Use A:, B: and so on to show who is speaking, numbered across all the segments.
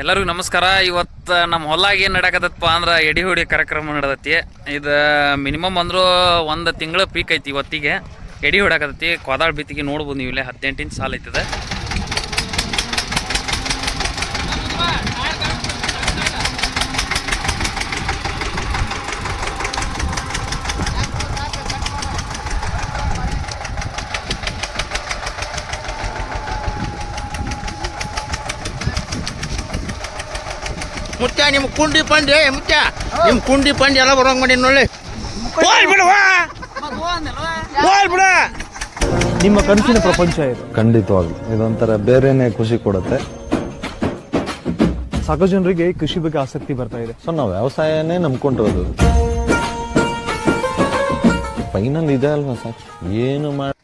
A: ಎಲ್ಲರಿಗೂ ನಮಸ್ಕಾರ. ಇವತ್ತು ನಮ್ಮ ಹೊಲಾಗ ಏನು ನಡಕತ್ತಪ್ಪ ಅಂದ್ರೆ ಎಡಿ ಹೊಡಿ ಕಾರ್ಯಕ್ರಮ ನಡೆದತಿ. ಇದು ಮಿನಿಮಮ್ ಅಂದರೂ ಒಂದು ತಿಂಗಳ ಪೀಕ್ ಐತಿ ಇವತ್ತಿಗೆ. ಎಡಿ ಹೊಡಕತ್ತೈತಿ ಕೋದಾಳ ಬಿತ್ತಿಗೆ ನೋಡ್ಬೋದು ನೀವು ಇಲ್ಲೇ ಹದಿನೆಂಟು ಇಂಚ್ ಸಾಲ ಐತದ.
B: ಮುತ್ಯ ನಿಮ್ಮ ಕುಂಡಿ ಪಂಡಿ ಏ ಮುತ್ಯ ನಿಮ್ಮ ಕುಂಡಿ ಪಂಡಿ ಎಲ್ಲ ಬರೋಂಗ್ ಮಾಡಿ ನೋಡಿ ಹೋಲ್ ಬಿಡುವ ಹೋಲ್ ಬಿಡ.
C: ನಿಮ್ಮ ಕನಸಿನ ಪ್ರಪಂಚ ಇದು.
D: ಖಂಡಿತವಾಗ್ಲು. ಇದೊಂಥರ ಬೇರೆನೆ ಖುಷಿ ಕೊಡುತ್ತೆ.
C: ಸಾಕಷ್ಟು ಜನರಿಗೆ ಕೃಷಿ ಬಗ್ಗೆ ಆಸಕ್ತಿ ಬರ್ತಾ ಇದೆ.
D: ಸೊ ನಾವು ವ್ಯವಸಾಯನೇ ನಂಬ್ಕೊಂಡಿರೋದು. ಫೈನಲ್ ಇದೆ ಅಲ್ವಾ ಸರ್? ಏನು ಮಾಡಿ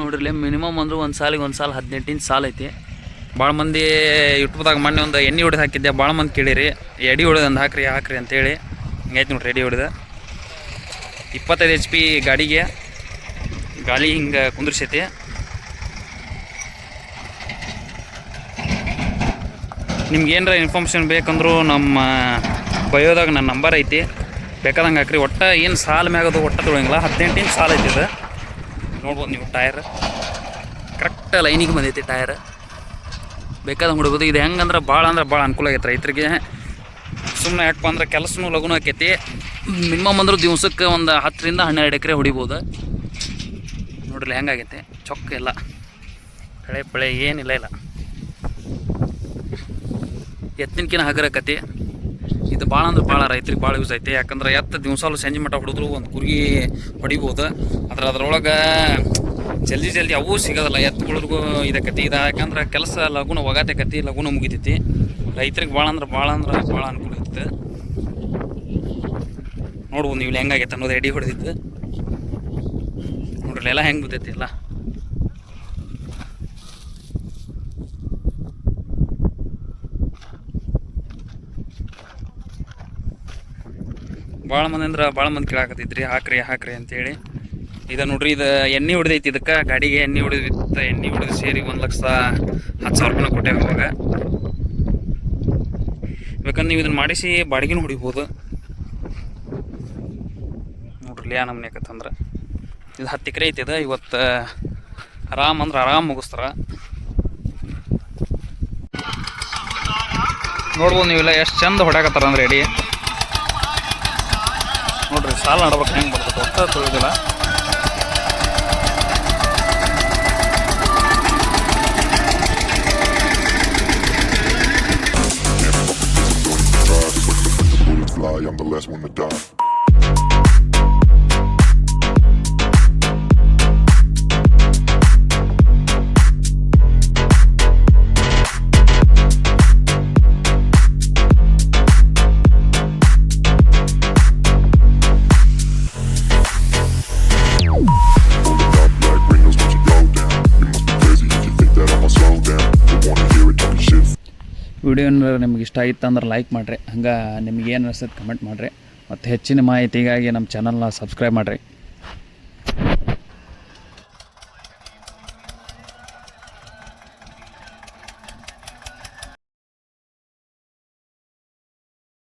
A: ನೋಡ್ರಿ ಮಿನಿಮಮ್ ಅಂದ್ರೆ ಒಂದು ಸಾಲಿಗೆ ಒಂದು ಸಾಲ ಹದಿನೆಂಟಿನ ಸಾಲ ಐತಿ. ಭಾಳ ಮಂದಿ ಯೂಟ್ಯೂಬ್ದಾಗ ಮೊನ್ನೆ ಒಂದು ಎಣ್ಣೆ ಹೊಡೆದು ಹಾಕಿದ್ದೆ ಭಾಳ ಮಂದಿ ಕೇಳಿರಿ. ಎಡಿ ಹೊಡೆದು ಒಂದು ಹಾಕ್ರಿ ಹಾಕ್ರಿ ಅಂತೇಳಿ. ಹಿಂಗೈತೆ ನೋಡ್ರಿ ಎಡಿ ಹೊಡೆದ. ಇಪ್ಪತ್ತೈದು ಎಚ್ ಪಿ ಗಾಡಿಗೆ. ಗಾಳಿ ಹಿಂಗೆ ಕುಂದ್ರಿಸೈತಿ. ನಿಮ್ಗೆ ಏನರ ಇನ್ಫಾರ್ಮೇಷನ್ ಬೇಕಂದ್ರೂ ನಮ್ಮ ಬಯೋದಾಗ ನನ್ನ ನಂಬರ್ ಐತಿ. ಬೇಕಾದಂಗೆ ಹಾಕ್ರಿ. ಒಟ್ಟು ಏನು ಸಾಲ ಮ್ಯಾಗದು ಒಟ್ಟು ತೊಳಂಗಿಲ್ಲ ಹದಿನೆಂಟಿನ ಸಾಲ ಐತಿ ಇದು ನೋಡ್ಬೋದು ನೀವು ಟೈರ್. ಕರೆಕ್ಟ್ ಲೈನಿಗೆ ಬಂದೈತಿ ಟೈರ್. ಬೇಕಾದಂಗೆ ಹುಡುಗದು ಇದು ಹೆಂಗಂದ್ರೆ ಭಾಳ ಅಂದ್ರೆ ಭಾಳ ಅನುಕೂಲ ಆಗೈತೆ ರೈತರಿಗೆ. ಸುಮ್ಮನೆ ಯಾಕಪ್ಪ ಅಂದ್ರೆ ಕೆಲಸನೂ ಲಘುನ ಆಕೈತಿ. ಮಿನಿಮಮ್ ಅಂದ್ರೆ ದಿವ್ಸಕ್ಕೆ ಒಂದು ಹತ್ತರಿಂದ ಹನ್ನೆರಡು ಎಕರೆ ಹೊಡಿಬೋದು. ನೋಡ್ರಿ ಹೆಂಗಾಗೈತೆ ಚೊಕ್ಕ ಇಲ್ಲ. ಕಳೆ ಪಳೆ ಏನಿಲ್ಲ ಇಲ್ಲ. ಎತ್ತಿನಕಿನ ಹಗರಕತಿ ಇದು ಭಾಳ ಅಂದ್ರೆ ಭಾಳ ರೈತರಿಗೆ ಭಾಳ ಯೂಸ್ ಐತೆ. ಯಾಕಂದ್ರೆ ಎತ್ತ ದಿವ್ಸಾಲು ಸಂಜೆ ಮಟ್ಟ ಹೊಡೆದ್ರು ಒಂದು ಕುರಿ ಹೊಡಿಬೋದು. ಆದ್ರೆ ಅದ್ರೊಳಗೆ ಜಲ್ದಿ ಜಲ್ದಿ ಅವು ಸಿಗೋದಿಲ್ಲ. ಎತ್ತುಗಳಿಗೂ ಇದಕ್ಕತಿ ಇದು ಯಾಕಂದ್ರೆ ಕೆಲಸ ಲಗುನ ಒಗಾತಕತಿ, ಲಗುನ ಮುಗಿತೈತಿ. ರೈತರಿಗೆ ಭಾಳ ಅಂದ್ರೆ ಭಾಳ ಅಂದ್ರೆ ಭಾಳ ಅನುಕೂಲ ಇತ್ತು ನೋಡ್ಬೋದು ನೀವು ಹೆಂಗಾಗೈತೆ ಅನ್ನೋದು ಎಡಿ ಹೊಡೆದಿತ್ತು ನೋಡ್ರಿ ಎಲ್ಲ ಹೆಂಗೆ ಬಿದ್ದೈತಿ ಎಲ್ಲ. ಭಾಳ ಮಂದಿ ಅಂದ್ರೆ ಭಾಳ ಮಂದಿ ಕೇಳಾಕತ್ತಿದ್ರಿ, ಹಾಕ್ರಿ ಹಾಕ್ರಿ ಅಂತೇಳಿ. ಇದು ನೋಡ್ರಿ, ಇದು ಎಣ್ಣೆ ಹೊಡೆದೈತಿ ಇದಕ್ಕೆ. ಗಾಡಿಗೆ ಎಣ್ಣೆ ಹೊಡೆದು ಎಣ್ಣೆ ಹೊಡೆದು ಸೇರಿ ಒಂದು ಲಕ್ಷ ಹತ್ತು ಸಾವಿರ ರೂಪಾಯಿ ಕೊಟ್ಟೇವೆ ಅವಾಗ ಬೇಕಂದ್ರೆ ನೀವು ಇದನ್ನ ಮಾಡಿಸಿ ಬಾಡಿಗೆನೂ ಹೊಡಿಬೋದು ನೋಡ್ರಿ ಯಾ ನಮ್ನೆ ಆಕತ್ತಂದ್ರೆ ಇದು ಹತ್ತು ಎಕರೆ ಐತಿ ಇದು ಇವತ್ತು ಆರಾಮ್ ಅಂದ್ರೆ ಆರಾಮ್ ಮುಗಿಸ್ತಾರ. ನೋಡ್ಬೋದು ನೀವೆಲ್ಲ ಎಷ್ಟು ಚಂದ ಹೊಡ್ಯಾಕತ್ತಾರ ಅಂದ್ರೆ ಎಡಿ. ನೋಡ್ರಿ ಸಾಲ ನಡ್ಬೇಕು ಹೆಂಗೆ ಬರ್ತದೆ ಒಟ್ಟ ತಿಳಿದಿಲ್ಲ
E: bullets fly, I'm the last one to die.
A: Video ಏನಾರ ನಿಮ್ಗೆ ಇಷ್ಟ ಆಗಿತ್ತು ಅಂದ್ರೆ ಲೈಕ್ ಮಾಡಿರಿ. ಹಂಗೆ ನಿಮ್ಗೆ ಏನು ಅನಿಸ್ತದೆ ಕಮೆಂಟ್ ಮಾಡಿರಿ. ಮತ್ತು ಹೆಚ್ಚಿನ ಮಾಹಿತಿಗಾಗಿ ನಮ್ಮ ಚಾನಲ್ನ ಸಬ್ಸ್ಕ್ರೈಬ್ ಮಾಡಿರಿ.